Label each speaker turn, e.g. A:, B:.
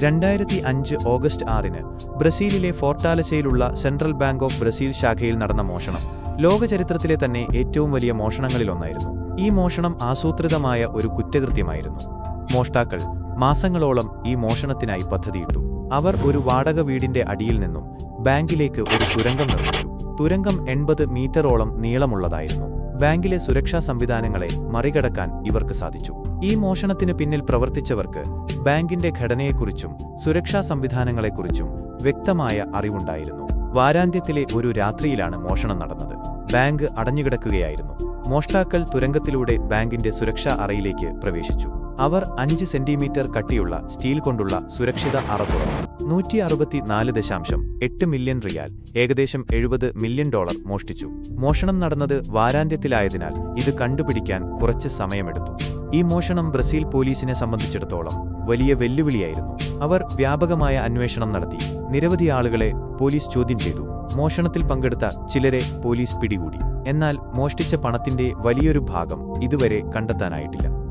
A: രണ്ടായിരത്തി അഞ്ച് ഓഗസ്റ്റ് ആറിന് ബ്രസീലിലെ ഫോർട്ടാലസയിലുള്ള സെൻട്രൽ ബാങ്ക് ഓഫ് ബ്രസീൽ ശാഖയിൽ നടന്ന മോഷണം ലോകചരിത്രത്തിലെ തന്നെ ഏറ്റവും വലിയ മോഷണങ്ങളിലൊന്നായിരുന്നു. ഈ മോഷണം ആസൂത്രിതമായ ഒരു കുറ്റകൃത്യമായിരുന്നു. മോഷ്ടാക്കൾ മാസങ്ങളോളം ഈ മോഷണത്തിനായി പദ്ധതിയിട്ടു. അവർ ഒരു വാടക വീടിന്റെ അടിയിൽ നിന്നും ബാങ്കിലേക്ക് ഒരു തുരങ്കം നിർമ്മിച്ചു. തുരങ്കം എൺപത് മീറ്ററോളം നീളമുള്ളതായിരുന്നു. ബാങ്കിലെ സുരക്ഷാ സംവിധാനങ്ങളെ മറികടക്കാൻ ഇവർക്ക് സാധിച്ചു. ഈ മോഷണത്തിന് പിന്നിൽ പ്രവർത്തിച്ചവർക്ക് ബാങ്കിന്റെ ഘടനയെക്കുറിച്ചും സുരക്ഷാ സംവിധാനങ്ങളെക്കുറിച്ചും വ്യക്തമായ അറിവുണ്ടായിരുന്നു. വാരാന്ത്യത്തിലെ ഒരു രാത്രിയിലാണ് മോഷണം നടന്നത്. ബാങ്ക് അടഞ്ഞുകിടക്കുകയായിരുന്നു. മോഷ്ടാക്കൾ തുരങ്കത്തിലൂടെ ബാങ്കിന്റെ സുരക്ഷാ അറയിലേക്ക് പ്രവേശിച്ചു. അവർ അഞ്ച് സെന്റിമീറ്റർ കട്ടിയുള്ള സ്റ്റീൽ കൊണ്ടുള്ള സുരക്ഷിത അറ തുറന്നു. നൂറ്റി അറുപത്തിനാല് ദശാംശം എട്ട് മില്യൺ റിയാൽ ഏകദേശം എഴുപത് മില്യൺ ഡോളർ മോഷ്ടിച്ചു. മോഷണം നടന്നത് വാരാന്ത്യത്തിലായതിനാൽ ഇത് കണ്ടുപിടിക്കാൻ കുറച്ച് സമയമെടുത്തു. ഈ മോഷണം ബ്രസീൽ പോലീസിനെ സംബന്ധിച്ചിടത്തോളം വലിയ വെല്ലുവിളിയായിരുന്നു. അവർ വ്യാപകമായ അന്വേഷണം നടത്തി. നിരവധി ആളുകളെ പോലീസ് ചോദ്യം ചെയ്തു. മോഷണത്തിൽ പങ്കെടുത്ത ചിലരെ പോലീസ് പിടികൂടി. എന്നാൽ മോഷ്ടിച്ച പണത്തിന്റെ വലിയൊരു ഭാഗം ഇതുവരെ കണ്ടെത്താനായിട്ടില്ല.